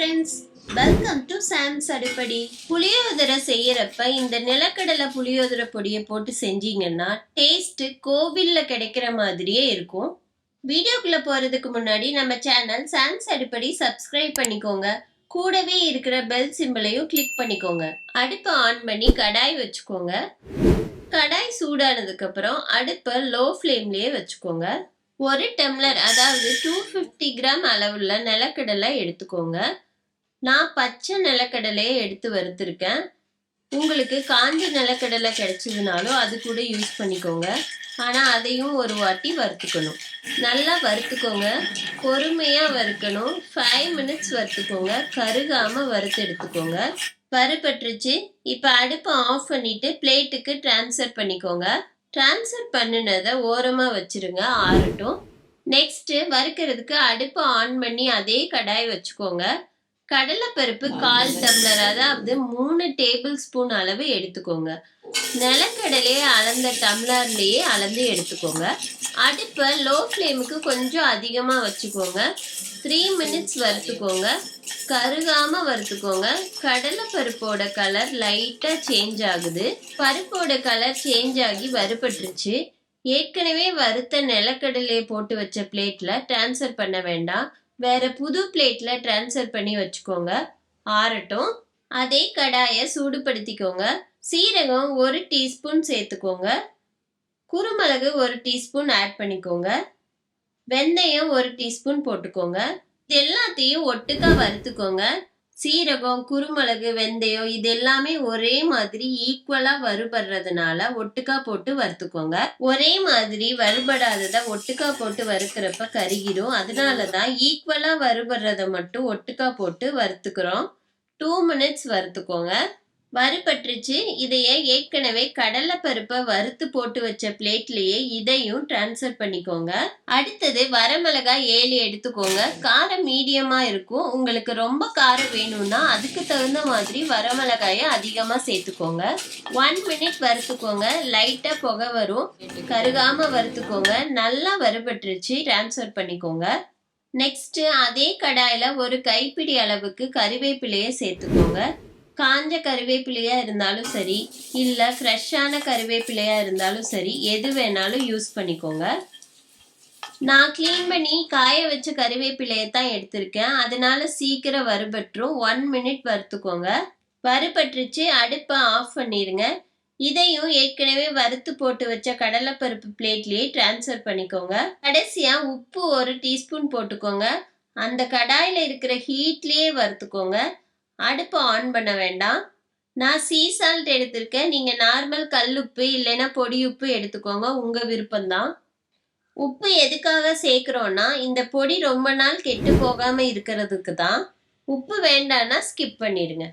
Friends welcome to Sam's அடுப்படி. புளியோதரை செய்யறப்ப இந்த நிலக்கடலை புளியோதரை பொடியை போட்டு செஞ்சீங்கன்னா டேஸ்ட்டு கோவிலில் கிடைக்கிற மாதிரியே இருக்கும். வீடியோக்குள்ளே போகிறதுக்கு முன்னாடி நம்ம சேனல் சாம்ஸ் அடுப்படி சப்ஸ்கிரைப் பண்ணிக்கோங்க. கூடவே இருக்கிற பெல் சிம்பிளையும் கிளிக் பண்ணிக்கோங்க. அடுப்பை ஆன் பண்ணி கடாய் வச்சுக்கோங்க. கடாய் சூடானதுக்கப்புறம் அடுப்பை லோ ஃப்ளேம்லேயே வச்சுக்கோங்க. ஒரு டம்ளர் அதாவது டூ ஃபிஃப்டி கிராம் அளவுள்ள நிலக்கடலை எடுத்துக்கோங்க. நான் பச்சை நிலக்கடலையை எடுத்து வறுத்துருக்கேன். உங்களுக்கு காஞ்ச நிலக்கடலை கிடைச்சதுனாலும் அது கூட யூஸ் பண்ணிக்கோங்க. ஆனால் அதையும் ஒரு வாட்டி வறுத்துக்கணும். நல்லா வறுத்துக்கோங்க. பொறுமையாக வறுக்கணும். ஃபைவ் மினிட்ஸ் வறுத்துக்கோங்க. கருகாமல் வறுத்து எடுத்துக்கோங்க. வறுபட்டுருச்சு இப்போ அடுப்பை ஆஃப் பண்ணிவிட்டு பிளேட்டுக்கு ட்ரான்ஸ்ஃபர் பண்ணிக்கோங்க. ட்ரான்ஸ்ஃபர் பண்ணினதை ஓரமாக வச்சிருங்க. ஆறட்டும். நெக்ஸ்ட்டு வறுக்கிறதுக்கு அடுப்பை ஆன் பண்ணி அதே கடாய் வச்சுக்கோங்க. கடலைப்பருப்பு கால் டம்ளர் அதாவது மூணு டேபிள் ஸ்பூன் அளவு எடுத்துக்கோங்க. நிலக்கடலையே அளந்த டம்ளர்லேயே அளந்து எடுத்துக்கோங்க. அடுப்பை லோ ஃப்ளேமுக்கு கொஞ்சம் அதிகமாக வச்சுக்கோங்க. த்ரீ மினிட்ஸ் வறுத்துக்கோங்க. கருகாம வறுத்துக்கோங்க. கடலை பருப்போட கலர் லைட்டா சேஞ்ச் ஆகுது. பருப்போட கலர் சேஞ்ச் ஆகி வறுபட்டுருச்சு. ஏற்கனவே வறுத்த நிலக்கடலையை போட்டு வச்ச பிளேட்ல ட்ரான்ஸ்ஃபர் பண்ண வேண்டாம். வேற புது பிளேட்ல ட்ரான்ஸ்ஃபர் பண்ணி வச்சுக்கோங்க. ஆறட்டும். அதே கடாயை சூடுபடுத்திக்கோங்க. சீரகம் ஒரு டீஸ்பூன் சேர்த்துக்கோங்க. குருமிளகு ஒரு டீஸ்பூன் ஆட் பண்ணிக்கோங்க. வெந்தயம் ஒரு டீஸ்பூன் போட்டுக்கோங்க. இது எல்லாத்தையும் ஒட்டுக்கா வறுத்துக்கோங்க. சீரகம் குருமிளகு வெந்தயம் இது எல்லாமே ஒரே மாதிரி ஈக்குவலா வறுபடுறதுனால ஒட்டுக்கா போட்டு வறுத்துக்கோங்க. ஒரே மாதிரி வறுபடாததை ஒட்டுக்கா போட்டு வறுக்கிறப்ப கருகிடும் அதனாலதான் ஈக்குவலா வறுபடுறத மட்டும் ஒட்டுக்கா போட்டு வறுத்துக்கிறோம். டூ மினிட்ஸ் வறுத்துக்கோங்க. வறுபட்டுருச்சு. இதையே ஏற்கனவே கடலை பருப்பை வறுத்து போட்டு வச்ச பிளேட்லயே இதையும் ட்ரான்ஸ்ஃபர் பண்ணிக்கோங்க. அடுத்தது வரமிளகாய் ஏழு எடுத்துக்கோங்க. காரம் மீடியமா இருக்கும். உங்களுக்கு ரொம்ப காரம் வேணும்னா அதுக்கு தகுந்த மாதிரி வரமிளகாயை அதிகமா சேர்த்துக்கோங்க. ஒன் மினிட் வறுத்துக்கோங்க. லைட்டா புகை வரும். கருகாம வறுத்துக்கோங்க. நல்லா வறுபட்டுருச்சு. ட்ரான்ஸ்ஃபர் பண்ணிக்கோங்க. நெக்ஸ்ட் அதே கடாயில ஒரு கைப்பிடி அளவுக்கு கறிவேப்பிலையை சேர்த்துக்கோங்க. காஞ்ச கருவேப்பிலையா இருந்தாலும் சரி இல்லை ஃப்ரெஷ்ஷான கருவேப்பிலையா இருந்தாலும் சரி எது வேணாலும் யூஸ் பண்ணிக்கோங்க. நான் க்ளீன் பண்ணி காய வச்ச கருவேப்பிலையை தான் எடுத்திருக்கேன். அதனால சீக்கிரம் வறுபட்டுரும். ஒன் மினிட் வறுத்துக்கோங்க. வறுபட்டுருச்சு. அடுப்பை ஆஃப் பண்ணிடுங்க இதையும் ஏற்கனவே வறுத்து போட்டு வச்ச கடலைப்பருப்பு பிளேட்லேயே ட்ரான்ஸ்ஃபர் பண்ணிக்கோங்க. கடைசியா உப்பு ஒரு டீஸ்பூன் போட்டுக்கோங்க. அந்த கடாயில் இருக்கிற ஹீட்லேயே வறுத்துக்கோங்க. அடுப்பை ஆன் பண்ண வேண்டாம். நான் சீ சால்ட் எடுத்திருக்கேன். நீங்கள் நார்மல் கல்லுப்பு இல்லைன்னா பொடி உப்பு எடுத்துக்கோங்க. உங்கள் விருப்பம்தான். உப்பு எதுக்காக சேர்க்குறோன்னா இந்த பொடி ரொம்ப நாள் கெட்டு போகாமல் இருக்கிறதுக்கு தான். உப்பு வேண்டான்னா ஸ்கிப் பண்ணிடுங்க.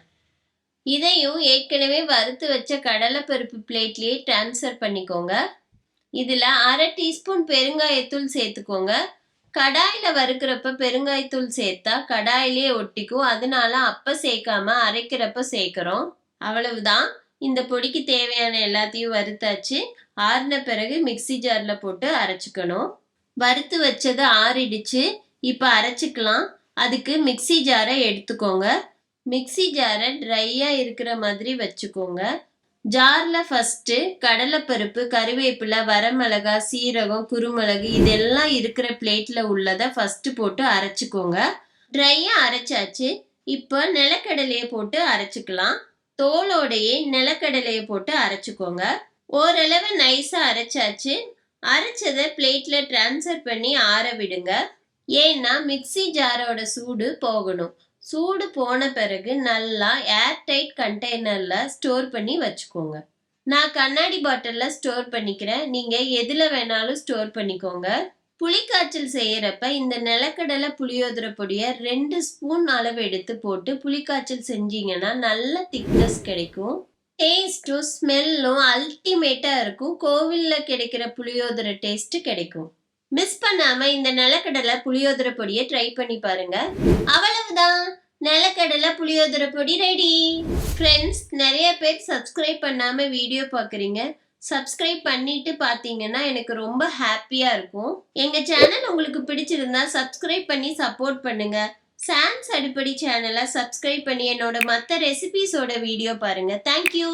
இதையும் ஏற்கனவே வறுத்து வச்ச கடலைப்பருப்பு பிளேட்லேயே ட்ரான்ஸ்ஃபர் பண்ணிக்கோங்க. இதில் அரை டீஸ்பூன் பெருங்காயத்தூள் சேர்த்துக்கோங்க. கடாயில் வறுக்கிறப்ப பெருங்காயத்தூள் சேர்த்தா கடாயிலே ஒட்டிக்கும். அதனால அப்போ சேர்க்காம அரைக்கிறப்ப சேர்க்குறோம். அவ்வளவுதான். இந்த பொடிக்கு தேவையான எல்லாத்தையும் வறுத்தாச்சு. ஆறின பிறகு மிக்ஸி ஜாரில் போட்டு அரைச்சிக்கணும். வறுத்து வச்சதை ஆறிடுச்சு. இப்போ அரைச்சிக்கலாம். அதுக்கு மிக்சி ஜாரை எடுத்துக்கோங்க. மிக்ஸி ஜாரை ட்ரையாக இருக்கிற மாதிரி வச்சுக்கோங்க. ஜாரில் ஃபஸ்ட்டு கடலைப்பருப்பு கருவேப்பிலை வரமிளகா சீரகம் குருமிளகு இதெல்லாம் இருக்கிற பிளேட்டில் உள்ளதை ஃபஸ்ட்டு போட்டு அரைச்சிக்கோங்க. ட்ரையாக அரைச்சாச்சு. இப்போ நிலக்கடலையை போட்டு அரைச்சிக்கலாம். தோலோடையே நிலக்கடலையை போட்டு அரைச்சிக்கோங்க. ஓரளவு நைஸாக அரைச்சாச்சு. அரைச்சதை பிளேட்டில் ட்ரான்ஸ்ஃபர் பண்ணி ஆற விடுங்க. ஏன்னா மிக்ஸி ஜாரோட சூடு போகணும். சூடு போன பிறகு நல்லா ஏர்டைட் கண்டெய்னரில் ஸ்டோர் பண்ணி வச்சுக்கோங்க. நான் கண்ணாடி பாட்டிலில் ஸ்டோர் பண்ணிக்கிறேன். நீங்கள் எதில் வேணாலும் ஸ்டோர் பண்ணிக்கோங்க. புளிக்காய்ச்சல் செய்யறப்ப இந்த நிலக்கடலை புளியோதரை பொடியை ரெண்டு ஸ்பூன் அளவு எடுத்து போட்டு புளிக்காய்ச்சல் செஞ்சீங்கன்னா நல்ல திக்னஸ் கிடைக்கும். டேஸ்ட்டும் ஸ்மெல்லும் அல்டிமேட்டாக இருக்கும். கோவிலில் கிடைக்கிற புளியோதரை டேஸ்ட்டு கிடைக்கும். மிஸ் பண்ணாம இந்த நிலக்கடலை புளியோதரை பொடியை ட்ரை பண்ணி பாருங்க. அவ்வளவுதான். நிலக்கடலை புளியோதரை பொடி ரெடி ஃப்ரெண்ட்ஸ் நிறைய பேர் சப்ஸ்கிரைப் பண்ணாம வீடியோ பார்க்குறீங்க. சப்ஸ்கிரைப் பண்ணிட்டு பார்த்தீங்கன்னா எனக்கு ரொம்ப ஹாப்பியாக இருக்கும். எங்கள் சேனல் உங்களுக்கு பிடிச்சிருந்தா சப்ஸ்கிரைப் பண்ணி சப்போர்ட் பண்ணுங்க. சாம்ஸ் அடிப்படை சேனலை சப்ஸ்கிரைப் பண்ணி என்னோட மற்ற ரெசிபீஸோட வீடியோ பாருங்க. தேங்க்யூ